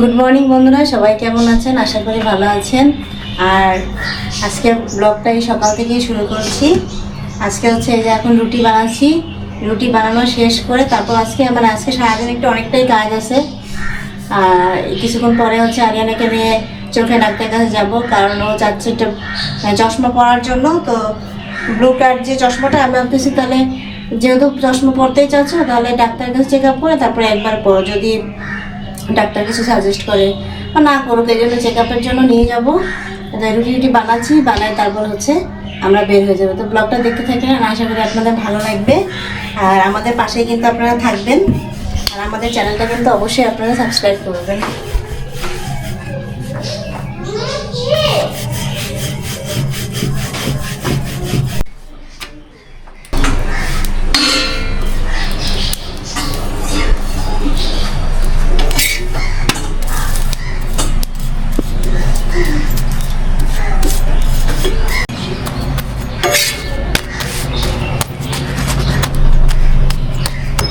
Good morning বন্ধুরা। সবাই কেমন আছেন? আশা করি ভালো আছেন। আর আজকে ব্লগটা এই সকাল থেকেই শুরু করছি। আজকে হচ্ছে এই যে এখন রুটি বানাচ্ছি। রুটি বানানো শেষ করে তারপর আজকে মানে আজকে সারাদিন একটু অনেকটাই কাজ আছে। আর কিছুক্ষণ পরে হচ্ছে আরিয়ানাকে নিয়ে চোখে ডাক্তার কাছে যাব, কারণ ও চাচ্ছে একটা চশমা পরার জন্য। তো ব্লু কার্ড যে চশমাটা আমি ভাবতেছি তাহলে যেহেতু চশমা পরতেই চাচ্ছ, তাহলে ডাক্তারের কাছে চেক আপ করে তারপরে একবার পর। যদি ডাক্তার কিছু সাজেস্ট করে। না করুক, এই জন্য চেক আপের জন্য নিয়ে যাব। রুটি রুটি বানাচ্ছি বানাই তারপর হচ্ছে আমরা বের হয়ে যাব। তো ব্লগটা দেখতে আর আশা করি আপনাদের ভালো লাগবে। আর আমাদের পাশেই কিন্তু আপনারা থাকবেন। আর আমাদের চ্যানেলটা কিন্তু অবশ্যই আপনারা সাবস্ক্রাইব করবেন।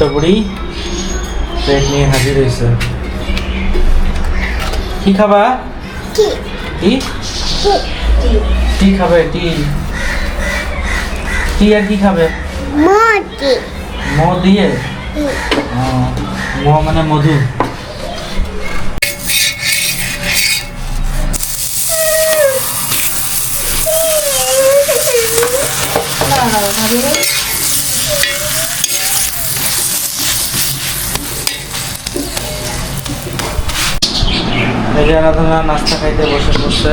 ছোট বুড়ি প্লেট নিয়ে হাজির হয়েছে। কি খাবা? কি? কি? খাবে? টি টি আর কি খাবে? মধু দিয়ে? মহ মানে মধু। এই নাস্তা খাইতে বসে পড়ছে।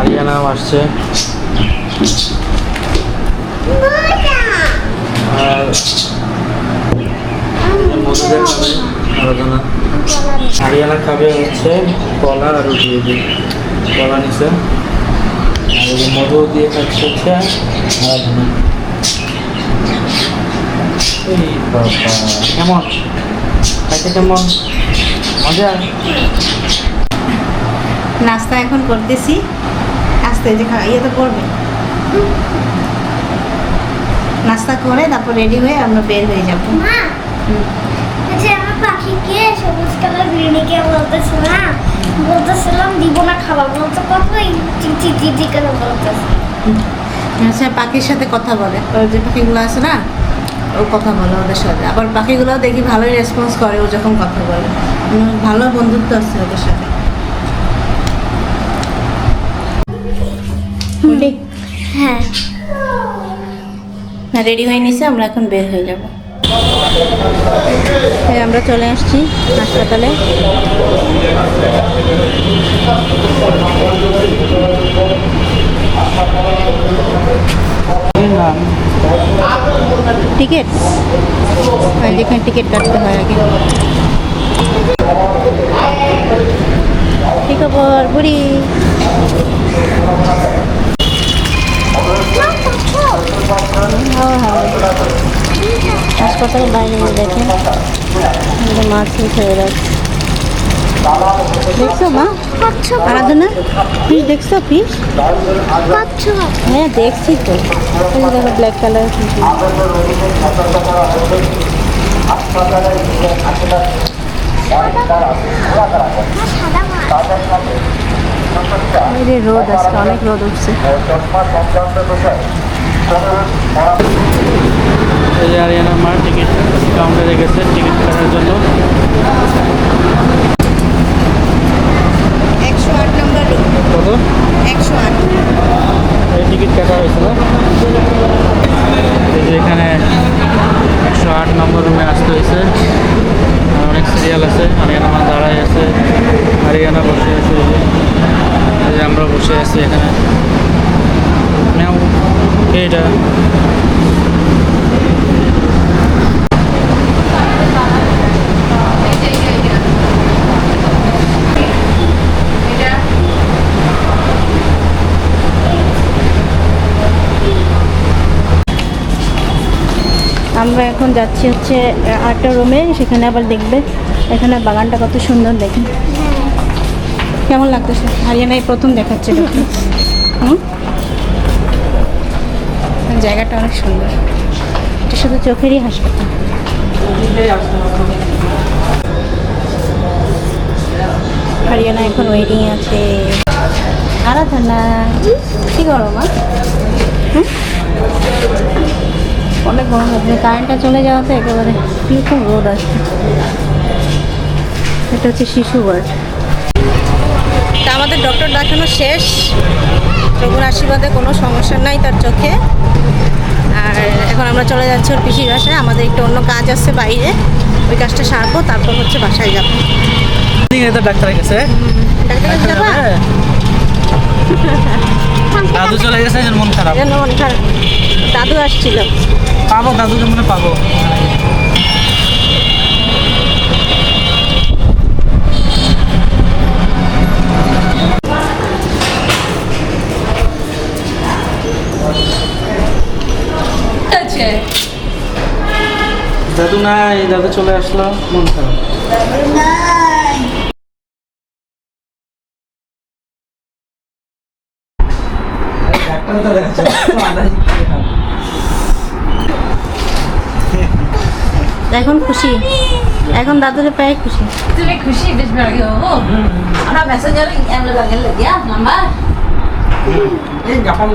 আরিয়ানাও আসছে। আর মধুদের আরাধনা। আরিয়ানা খাবে হচ্ছে কলা আর রুটি দিয়ে কলা নিছে। আর মধু দিয়ে খাচ্ছে হচ্ছে আরাধনা। এই বাবা, কেমন? খাইতে কেমন? নাস্তা এখন করতেছি। আস্তে যে ইয়ে তো করবে। নাস্তা করে তারপর রেডি হয়ে আমরা বের হয়ে যাব। আচ্ছা পাখিকে সবুজ কালার বিরিয়ানিকে না বলতেছিলাম দিব না খাবার বলতে কত চিচি চিচি করে বলতেছে? আচ্ছা পাখির সাথে কথা বলে। যে পাখিগুলো আছে না? কথা বলে ওদের সাথে আবার পাখিগুলো দেখি ভালোই রেসপন্স করে ও যখন কথা বলে। ভালো বন্ধুত্ব আছে ওদের সাথে। হ্যাঁ। না রেডি হয়ে নিছে আমরা এখন বের হয়ে যাব। আমরা চলে আসছি হাসপাতালে। নাম টিকিট যেখানে টিকিট কাটতে হয় আগে কি খবর বুড়ি হ্যাঁ হ্যাঁ হাসপাতালের বাইরে গিয়ে দেখেন আমাদের মাছ হয়ে যাচ্ছে দেখছ মা? আরাধনা? ফিস দেখছ ফিস হ্যাঁ দেখছি তো। এই দেখো ব্ল্যাক কালার রোদ আজকে অনেক রোদ উঠছে। এই আরিয়ানা মার টিকিট কাউন্টারে গেছে টিকিট কাটার জন্য। একশো আট নম্বর কত? একশো আট। এই টিকিট কাটা হয়েছিল এই যে এখানে একশো আট নম্বর রুমে আসতে হয়েছে। অনেক সিরিয়াল আছে আরিয়ানা মা দাঁড়ায় আছে আরিয়ানা বসে আছে। আমরা বসে আছি এখানে। এটা? আমরা এখন যাচ্ছি হচ্ছে আটটা রুমে সেখানে আবার দেখবে। এখানে বাগানটা কত সুন্দর দেখি। কেমন লাগতেছে? হারিয়ানায় প্রথম দেখাচ্ছে। হুম? জায়গাটা অনেক সুন্দর। এটা শুধু চোখেরই হাসপাতাল। হারিয়ানা এখন ওয়েটিং আছে। আরাধনা। কি করো মা গরম কারেন্টটা চলে যাওয়াতে একেবারে কীরকম রোদ আসছে। এটা হচ্ছে শিশু ওয়ার্ড তা আমাদের ডক্টর দেখানো শেষ। প্রভুর আশীর্বাদে কোনো সমস্যা নাই তার চোখে। আর এখন আমরা চলে যাচ্ছি ওর পিসির বাসায়। আমাদের একটু অন্য কাজ আছে বাইরে। ওই কাজটা সারবো তারপর হচ্ছে বাসায় যাব। তো ডাক্তারের কাছে ডাক্তার কাছে যাবা হ্যাঁ। দাদু চলে গেছে মন খারাপ। যেন খারাপ। দাদু আসছিল। পাবো দাদুকে মনে পাবো। দাদু নাই দাদু চলে আসলো মন খারাপ। এখন দাদুরে প্রায় খুশি। তুমি খুশি বেশ ভালো আমরা মেসেঞ্জারে এমন লাগে লাগিয়া নাম্বার? এই জাপান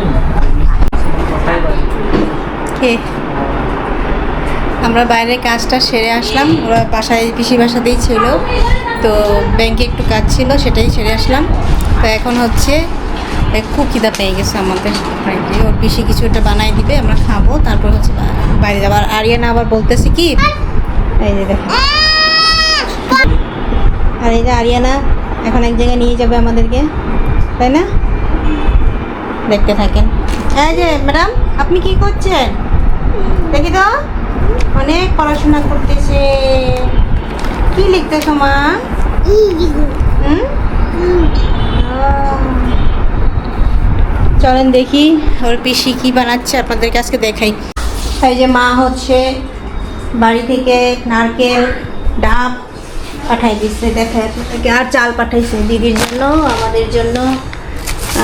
কে? আমরা বাইরে কাজটা সেরে আসলাম। ওরা বাসায় পিসি বাসাতেই ছিল। তো ব্যাংকে একটু কাজ ছিল সেটাই সেরে আসলাম। তো এখন হচ্ছে খুব খিদা পেয়ে গেছে আমাদের। ফ্রেন্ডলি ওর পিসি কিছু একটা বানাই দিবে আমরা খাব। তারপর হচ্ছে বাইরে যাবার। আরিয়ানা আবার বলতেছি কি এই যে আর এই যে আরিয়ানা এখন এক জায়গায় নিয়ে যাবে আমাদেরকে, তাই না? দেখতে থাকেন। এই যে, ম্যাডাম, আপনি কি করছেন? দেখি তো, অনেক পড়াশোনা করতেছে। কি লিখতেছো, মা? চলেন দেখি, ওর পিসি কি বানাচ্ছে, আপনাদেরকে আজকে দেখাই। এই যে মা হচ্ছে বাড়ি থেকে নারকেল, ডাব পাঠাই দিচ্ছে দেখা আর চাল পাঠাইছে দিদির জন্য, আমাদের জন্য।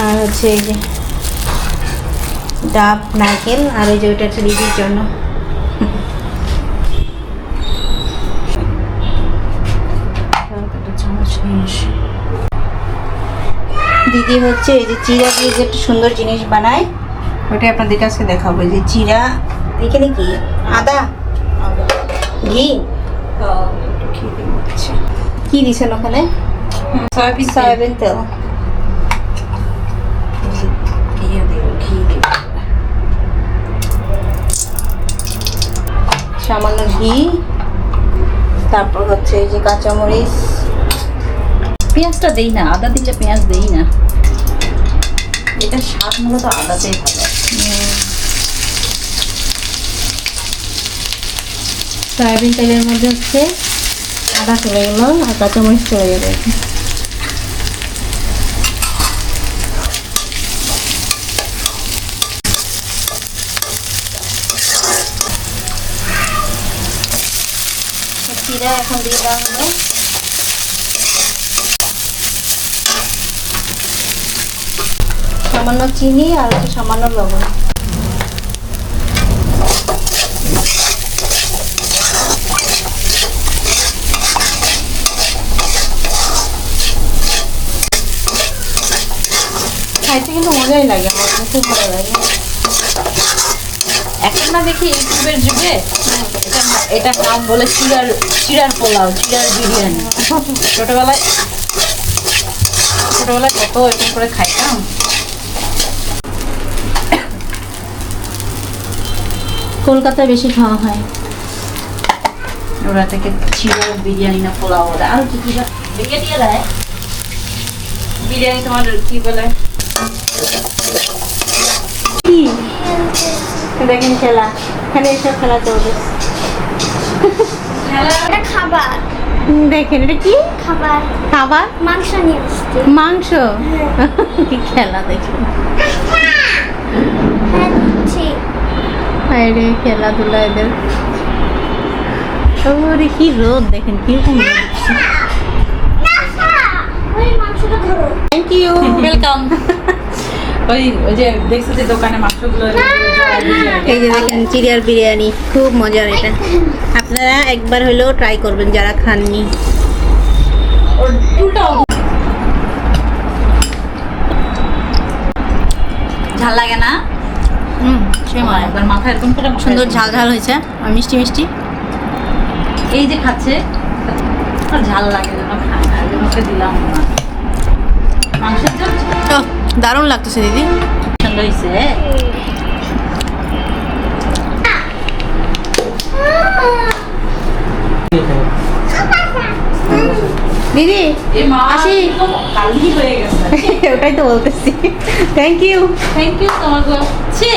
আর হচ্ছে যে ডাব, নারকেল, আর ওই যে ওইটা হচ্ছে দিদির জন্য। দিদি হচ্ছে এই যে চিরা দিয়ে যে একটা সুন্দর জিনিস বানায় ওটা আপনাদের কাছে দেখাবো। যে চিরা, এখানে কি? আদা। ঘি কি দিছেন ওখানে? সয়াবিন সয়াবিন তেল। সামান্য ঘি। তারপর হচ্ছে এই যে কাঁচামরিচ। পেঁয়াজটা দেই না আদা দিলে পেঁয়াজ দেই না। এটা স্বাদ মূলত আদাতেই ভালো সয়াবিন তেলের মধ্যে হচ্ছে আদা চলে গেলো আর কাঁচামরিচ চলে চিরা এখন দিয়ে দেওয়া হলো। সামান্য চিনি আর সামান্য লবণ। মজাই লাগে আমার খুব ভালো লাগে। এখন না দেখি ইউটিউবের যুগে এটা নাম বলে চিরার চিরার পোলাও চিরার বিরিয়ানি। ছোটবেলায় ছোটবেলায় কত এরকম করে খাইতাম। কলকাতায় বেশি খাওয়া হয়। ওরা থেকে চিরার বিরিয়ানি না পোলাও ওরা আর কি কি বিরিয়ানি দেয় বিরিয়ানি তোমার কি বলে? দেখেন খেলা। এখানে এসব খেলা চলবে। খাবার। দেখেন এটা কি? খাবার। খাবার? মাংস নিয়ে মাংস? কি খেলা দেখেন হ্যাঁ বাইরে খেলাধুলা এদের। ওরে কি রোদ দেখেন কীরকম ধরো। থ্যাংক ইউ ওয়েলকাম এই যে দেখেন চিড়িয়ার বিরিয়ানি খুব মজার এটা। আপনারা একবার হলেও ট্রাই করবেন যারা খাননি। ঝাল লাগে না? হুম একবার মাথা এরকম করে সুন্দর ঝাল ঝাল হয়েছে আর মিষ্টি মিষ্টি। এই যে খাচ্ছে ঝাল লাগে না দিলাম না। মাংসের দারুণ লাগতেছে দিদি। হয়েছে দিদি আসি। হয়ে গেছে। ওটাই তো বলতেছি। থ্যাংক ইউ থ্যাংক ইউ তোমাকে ছি।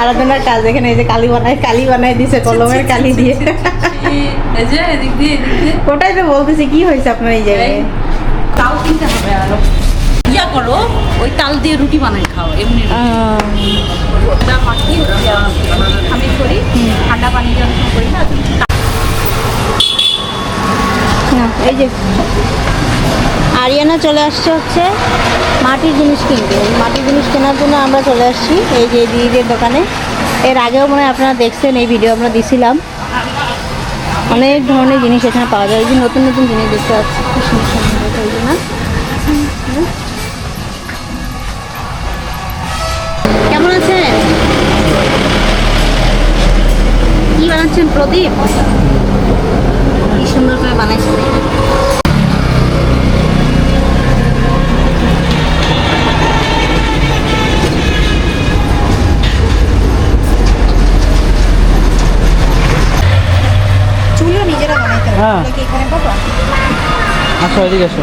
আরাধনার কাজ এখানে এই যে কালি বানায় কালি বানাই দিছে কলমের কালি দিয়ে। ওটাই তো বলতেছি কি হয়েছে আপনার এই জায়গায়? তাল কিনতে হবে আরও। করো, ওই তাল দিয়ে রুটি বানাই খাও, এমনি আমি করি। ঠান্ডা পানি করি না এই যে। আরিয়ানা চলে আসছে হচ্ছে মাটির জিনিস কিনতে। মাটির জিনিস কেনার জন্য আমরা চলে আসছি, এই যে দিদিদের দোকানে। এর আগেও মনে হয় আপনারা দেখছেন, এই ভিডিও আমরা দিছিলাম। অনেক ধরনের জিনিস এখানে পাওয়া যায় যে নতুন নতুন জিনিস দেখতে পাচ্ছি কি বানাচ্ছেন প্রদীপ কি সুন্দর করে বানাইছে দেখেন। চুলও নিজেরা বানাইতে হবে হ্যাঁ। এগুলো কি এখানে পাবো আসো এদিকে আসো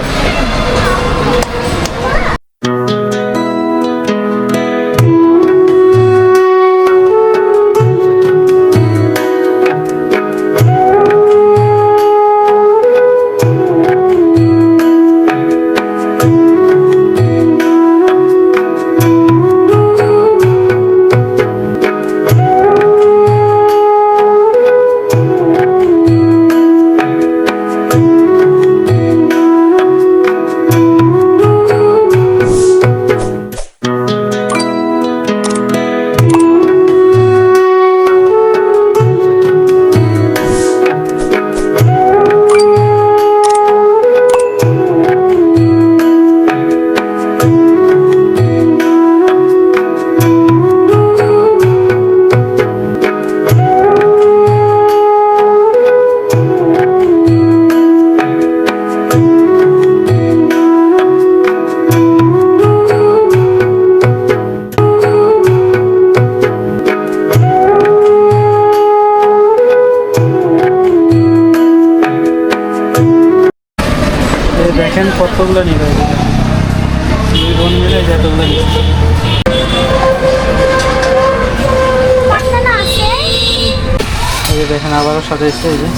এই যে দেখেন আবারও সাজাইছে এই যে।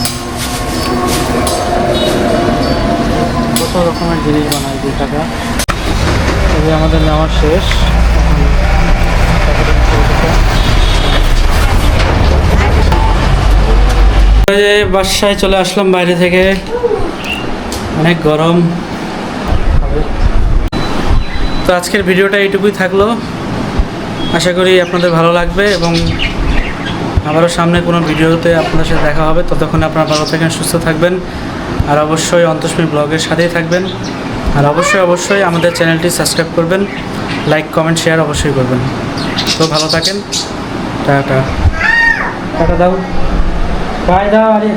কত রকমের জিনিস বানায় দুই টাকা। এই আমাদের নেওয়া শেষ। বাসায় চলে আসলাম বাইরে থেকে। অনেক গরম। তো আজকের ভিডিওটা এইটুকুই থাকল। আশা করি আপনাদের ভালো লাগবে এবং আবারও সামনে কোনো ভিডিওতে আপনাদের সাথে দেখা হবে। ততক্ষণে আপনারা ভালো থাকেন, সুস্থ থাকবেন। আর অবশ্যই অন্তস্মী ব্লগের সাথেই থাকবেন। আর অবশ্যই অবশ্যই আমাদের চ্যানেলটি সাবস্ক্রাইব করবেন। লাইক, কমেন্ট, শেয়ার অবশ্যই করবেন। তো ভালো থাকেন। টাটা। টাটা দাও। বাই দাও, আরে।